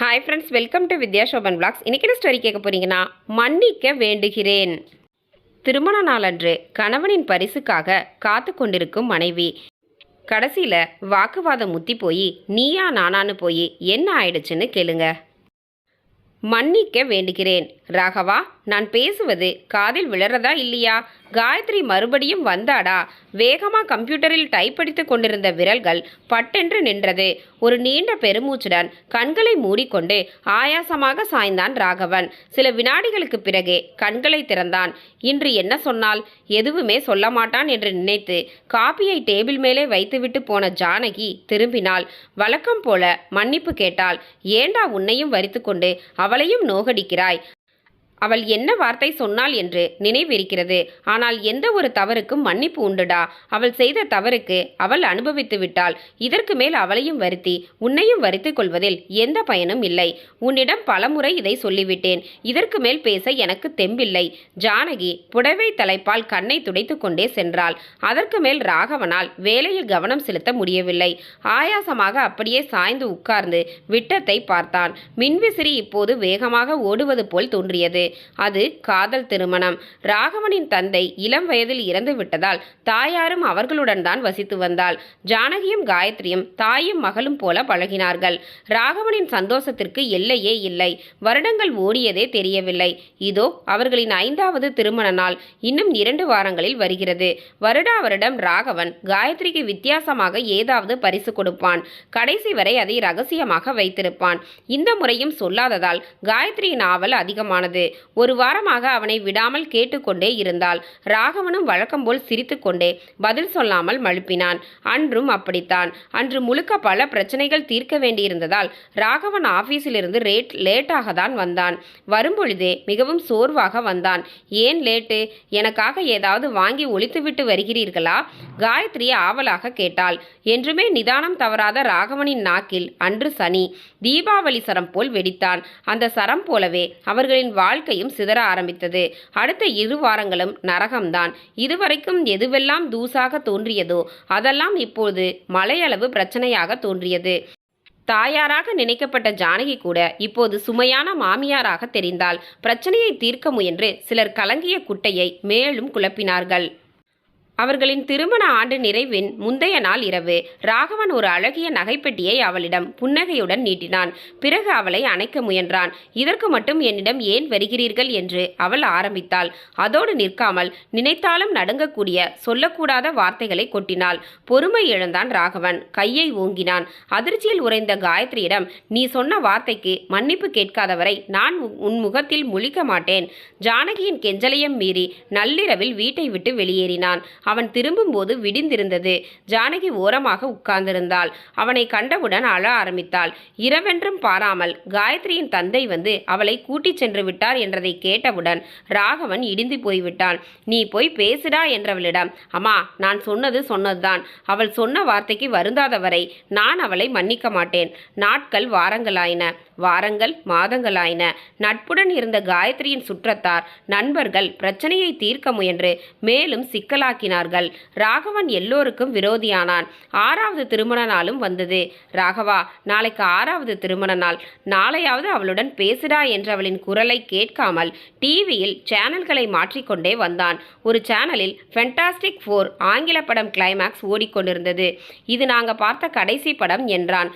Hi friends welcome to Vidya Shoban blogs இன்றைக்கி என்ன story கேட்க போகிறீங்கன்னா மன்னிக்க வேண்டுகிறேன். திருமண நாளன்று கணவனின் பரிசுக்காக காத்து கொண்டிருக்கும் மனைவி. கடைசியில் வாக்குவாதம் முத்தி போய் நீயா நானான்னு போய் என்ன ஆயிடுச்சுன்னு கேளுங்க. மன்னிக்க வேண்டுகிறேன். ராகவா நான் பேசுவது காதில் விழறதா இல்லையா? காயத்ரி மறுபடியும் வந்தாடா. வேகமா கம்ப்யூட்டரில் டைப் அடித்து கொண்டிருந்த விரல்கள் பட்டென்று நின்றது. ஒரு நீண்ட பெருமூச்சுடன் கண்களை மூடிக்கொண்டு ஆயாசமாக சாய்ந்தான் ராகவன். சில வினாடிகளுக்கு பிறகே கண்களை திறந்தான். இன்று என்ன சொன்னால்? எதுவுமே சொல்ல மாட்டான் என்று நினைத்து காப்பியை டேபிள் மேலே வைத்துவிட்டு போன ஜானகி திரும்பினாள். வழக்கம் போல மன்னிப்பு கேட்டாள். ஏண்டா உன்னையும் வரித்துக்கொண்டு அவளையும் நோகடிக்கிறாய்? அவள் என்ன வார்த்தை சொன்னாள் என்று நினைவிருக்கிறது. ஆனால் எந்த ஒரு தவறுக்கும் மன்னிப்பு உண்டுடா. அவள் செய்த தவறுக்கு அவள் அனுபவித்து விட்டாள். இதற்கு மேல் அவளையும் வருத்தி உன்னையும் வருத்திக் கொள்வதில் எந்த பயனும் இல்லை. உன்னிடம் பலமுறை இதை சொல்லிவிட்டேன். இதற்கு மேல் பேச எனக்கு தெம்பில்லை. ஜானகி புடவை தலைப்பால் கண்ணை துடைத்து கொண்டே சென்றாள். அதற்கு மேல் ராகவனால் வேலையில் கவனம் செலுத்த முடியவில்லை. ஆயாசமாக அப்படியே சாய்ந்து உட்கார்ந்து விட்டத்தை பார்த்தான். மின்விசிறி இப்போது வேகமாக ஓடுவது போல் தோன்றியது. அது காதல் திருமணம். ராகவனின் தந்தை இளம் வயதில் இறந்து விட்டதால் தாயாரும் அவர்களுடன் தான் வசித்து வந்தாள். ஜானகியும் காயத்ரியும் தாயும் மகளும் போல பழகினார்கள். ராகவனின் சந்தோஷத்திற்கு எல்லையே இல்லை. வருடங்கள் ஓடியதே தெரியவில்லை. இதோ அவர்களின் ஐந்தாவது திருமண நாள். இன்னும் இரண்டு வாரங்களில் வருகிறது. வருடா வருடம் ராகவன் காயத்ரிக்கு வித்தியாசமாக ஏதாவது பரிசு கொடுப்பான். கடைசி வரை அதை ரகசியமாக வைத்திருப்பான். இந்த முறையும் சொல்லாததால் காயத்ரியின் ஆவல் அதிகமானது. ஒரு வாரமாக அவனை விடாமல் கேட்டுக்கொண்டே இருந்தாள். ராகவனும் வழக்கம்போல் சிரித்துக்கொண்டே பதில் சொல்லாமல் மழுப்பினான். அன்றும் அப்படித்தான். அன்று முழுக்க பல பிரச்சனைகள் தீர்க்க வேண்டியிருந்ததால் ராகவன் ஆபீஸிலிருந்து ரேட் லேட்டாக தான் வந்தான். வரும்பொழுதே மிகவும் சோர்வாக வந்தான். ஏன் லேட்டு? எனக்காக ஏதாவது வாங்கி ஒழித்துவிட்டு வருகிறீர்களா? காயத்ரி ஆவலாக கேட்டாள். என்றுமே நிதானம் தவறாத ராகவனின் நாக்கில் அன்று சனி தீபாவளி சரம் போல் வெடித்தான். அந்த சரம் போலவே அவர்களின் வாழ்க்கை வாழ்க்கையும் சிதற ஆரம்பித்தது. அடுத்த இரு வாரங்களும் நரகம்தான். இதுவரைக்கும் எதுவெல்லாம் தூசாக தோன்றியதோ அதெல்லாம் இப்போது மலையளவு பிரச்சனையாக தோன்றியது. தாயாராக நினைக்கப்பட்ட ஜானகி கூட இப்போது சுமையான மாமியாராக தெரிந்தால் பிரச்சனையை தீர்க்க முயன்று சிலர் கலங்கிய குட்டையை மேலும் குழப்பினார்கள். அவர்களின் திருமண ஆண்டு நிறைவின் முந்தைய நாள் இரவு ராகவன் ஒரு அழகிய நகைப்பெட்டியை அவளிடம் புன்னகையுடன் நீட்டினான். பிறகு அவளை அணைக்க முயன்றான். இதற்கு மட்டும் என்னிடம் ஏன் வருகிறீர்கள் என்று அவள் ஆரம்பித்தாள். அதோடு நிற்காமல் நினைத்தாலும் நடுங்கக்கூடிய சொல்லக்கூடாத வார்த்தைகளை கொட்டினாள். பொறுமை இழந்தான் ராகவன். கையை ஓங்கினான். அதிர்ச்சியில் உறைந்த காயத்ரியிடம் நீ சொன்ன வார்த்தைக்கு மன்னிப்பு கேட்காதவரை நான் உ- உன் முகத்தில் முழிக்க மாட்டேன். ஜானகியின் கெஞ்சலையும் மீறி நள்ளிரவில் வீட்டை விட்டு வெளியேறினான். அவன் திரும்பும்போது விடிந்திருந்தது. ஜானகி ஓரமாக உட்கார்ந்திருந்தாள். அவனை கண்டவுடன் அழ ஆரம்பித்தாள். இரவென்றும் பாராமல் காயத்ரியின் தந்தை வந்து அவளை கூட்டிச் சென்று விட்டார் என்றதை கேட்டவுடன் ராகவன் இடிந்து போய்விட்டான். நீ போய் பேசுடா என்றவளிடம் அம்மா நான் சொன்னது சொன்னதுதான். அவள் சொன்ன வார்த்தைக்கு வருந்தாதவரை நான் அவளை மன்னிக்க மாட்டேன். நாட்கள் வாரங்களாயின. வாரங்கள் மாதங்களாயின. நட்புடன் இருந்த காயத்ரியின் சுற்றத்தார் நண்பர்கள் பிரச்சனையை தீர்க்க முயன்று மேலும் சிக்கலாக்கினார்கள் ராகவன் எல்லோருக்கும் விரோதியானான். ஆறாவது திருமண நாளும் வந்தது. ராகவா நாளைக்கு ஆறாவது திருமண நாள். நாளையாவது அவளுடன் பேசுடா என்ற அவளின் குரலை கேட்காமல் டிவியில் சேனல்களை மாற்றிக்கொண்டே வந்தான். ஒரு சேனலில் ஃபென்டாஸ்டிக் ஃபோர் ஆங்கில படம் கிளைமாக்ஸ் ஓடிக்கொண்டிருந்தது. இது நாங்க பார்த்த கடைசி படம் என்றான்.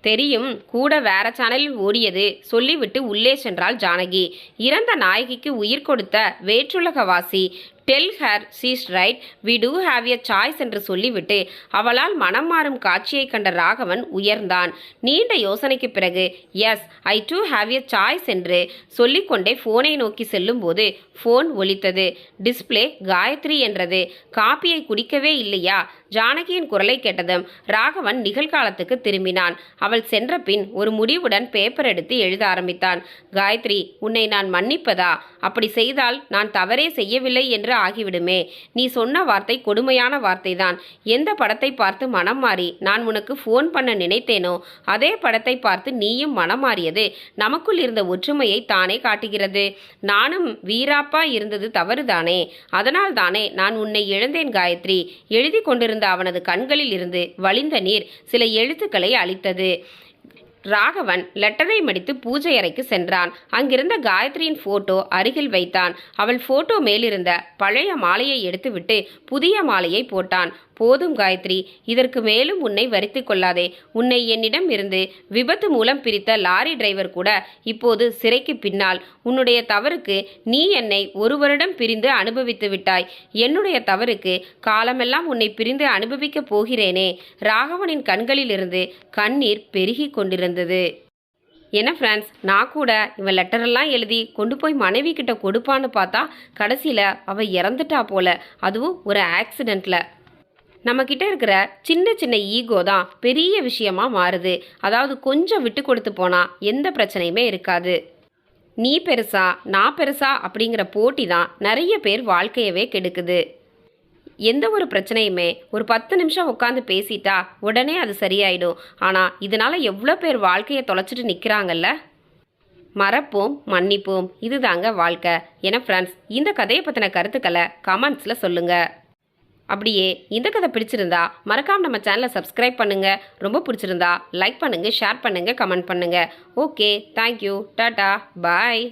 தெரியும் கூட வேற சேனலில் ஓடியது. சொல்லிவிட்டு உள்ளே சென்றாள் ஜானகி. இறந்த நாயகிக்கு உயிர் கொடுத்த வேற்றுலகவாசி tell her she's right we do have a choice என்று சொல்லிவிட்டு அவளால் மனம் மாறும் காட்சியை கண்ட ராகவன் உயர்ந்தான். நீண்ட யோசனைக்கு பிறகு yes I do have a choice என்று சொல்லிக்கொண்டே ஃபோனை நோக்கி செல்லும்போது ஃபோன் ஒலித்தது. டிஸ்பிளே காயத்ரி என்றது. காப்பியை குடிக்கவே இல்லையா? ஜானகியின் குரலை கேட்டதும் ராகவன் நிகழ்காலத்துக்கு திரும்பினான். அவள் சென்ற பின் ஒரு முடிவுடன் பேப்பர் எடுத்து எழுத ஆரம்பித்தான். காயத்ரி உன்னை நான் மன்னிப்பதா? அப்படி செய்தால் நான் தவறே செய்யவில்லை என்று ஆகிவிடுமே. நீ சொன்ன வார்த்தை கொடுமையான வார்த்தைதான். எந்த படத்தை பார்த்து மனம் மாறி நான் உனக்கு ஃபோன் பண்ண நினைத்தேனோ அதே படத்தை பார்த்து நீயும் மனம் மாறியது. நமக்குள் இருந்த ஒற்றுமையை தானே காட்டுகிறது. நானும் வீராப்பா இருந்தது தவறுதானே. அதனால் தானே நான் உன்னை இழந்தேன் காயத்ரி. எழுதி கொண்டிருந்த அவனது கண்களில் இருந்து வழிந்த நீர் சில எழுத்துக்களை அளித்தது. ராகவன் லெட்டரை மடித்து பூஜை அறைக்கு சென்றான். அங்கிருந்த காயத்ரியின் போட்டோ அருகில் வைத்தான். அவள் போட்டோ மேலிருந்த பழைய மாலையை எடுத்துவிட்டு புதிய மாலையை போட்டான். போதும் காயத்ரி இதற்கு மேலும் உன்னை வரித்து கொள்ளாதே. உன்னை என்னிடம் இருந்து விபத்து மூலம் பிரித்த லாரி டிரைவர் கூட இப்போது சிறைக்கு பின்னால். உன்னுடைய தவறுக்கு நீ என்னை ஒரு வருடம் பிரிந்து அனுபவித்து விட்டாய். என்னுடைய தவறுக்கு காலமெல்லாம் உன்னை பிரிந்து அனுபவிக்கப் போகிறேனே. ராகவனின் கண்களிலிருந்து கண்ணீர் பெருகி கொண்டிருந்தது. என்ன ஃப்ரெண்ட்ஸ் நான் கூட இவன் லெட்டரெல்லாம் எழுதி கொண்டு போய் மனைவி கிட்ட கொடுப்பான்னு பார்த்தா கடைசியில் அவள் இறந்துட்டா போல. அதுவும் ஒரு ஆக்சிடெண்ட்டில் நம்மக்கிட்ட இருக்கிற சின்ன சின்ன ஈகோ தான் பெரிய விஷயமா மாறுது. அதாவது கொஞ்சம் விட்டு கொடுத்து போனால் எந்த பிரச்சனையுமே இருக்காது. நீ பெருசா நான் பெருசா அப்படிங்கிற போட்டி தான் நிறைய பேர் வாழ்க்கையவே கெடுக்குது. எந்த ஒரு பிரச்சனையுமே ஒரு பத்து நிமிஷம் உட்காந்து பேசிட்டா உடனே அது சரியாயிடும். ஆனால் இதனால் எவ்வளோ பேர் வாழ்க்கையை தொலைச்சிட்டு நிற்கிறாங்கல்ல மறப்போம் மன்னிப்போம். இதுதாங்க வாழ்க்கை. ஏன்னா ஃப்ரெண்ட்ஸ் இந்த கதையை பற்றின கருத்துக்களை கமெண்ட்ஸில் சொல்லுங்கள் அப்படியே இந்த கதை பிடிச்சிருந்தா மறக்காம நம்ம சேனலை சப்ஸ்கிரைப் பண்ணுங்க. ரொம்ப பிடிச்சிருந்தா லைக் பண்ணுங்க ஷேர் பண்ணுங்க கமெண்ட் பண்ணுங்க. ஓகே தேங்க்யூ டாட்டா பாய்